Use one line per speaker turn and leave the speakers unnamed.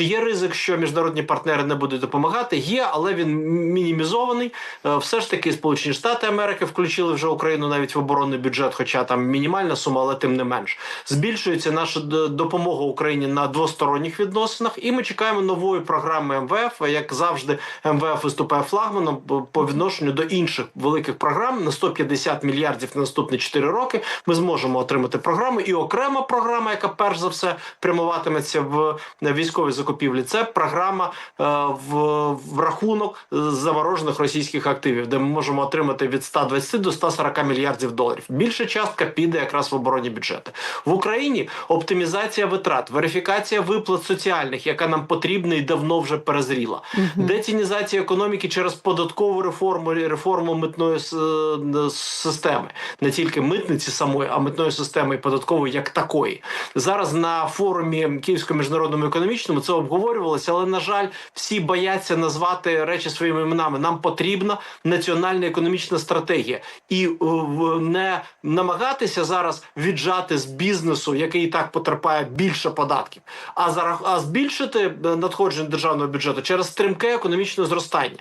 Чи є ризик, що міжнародні партнери не будуть допомагати? Є, але він мінімізований. Е, Все ж таки, Сполучені Штати Америки включили вже Україну навіть в оборонний бюджет, хоча там мінімальна сума, але тим не менш. Збільшується наша допомога Україні на двосторонніх відносинах, і ми чекаємо нової програми МВФ. Як завжди, МВФ виступає флагманом по- відношенню до інших великих програм на 150 мільярдів на наступні 4 роки. Ми зможемо отримати програму. І окрема програма, яка перш за все прямуватиметься в військові закупівлі. Це програма е, в, в рахунок заморожених російських активів, де ми можемо отримати від 120 до 140 мільярдів доларів. Більша частка піде якраз в оборонні бюджети в Україні. Оптимізація витрат, верифікація виплат соціальних, яка нам потрібна і давно вже перезріла. Детінізація економіки через податкову реформу реформу митної е, системи, не тільки митниці самої, а митної системи і податкової як такої. Зараз на форумі Київському міжнародному економічному це обговорювалося, але на жаль, всі бояться назвати речі своїми іменами. Нам потрібна національна економічна стратегія і е, не намагатися зараз віджати з бізнесу, який і так потерпає більше податків, а зарах- а збільшити е, надходження державного бюджету через стрімке економічне зростання.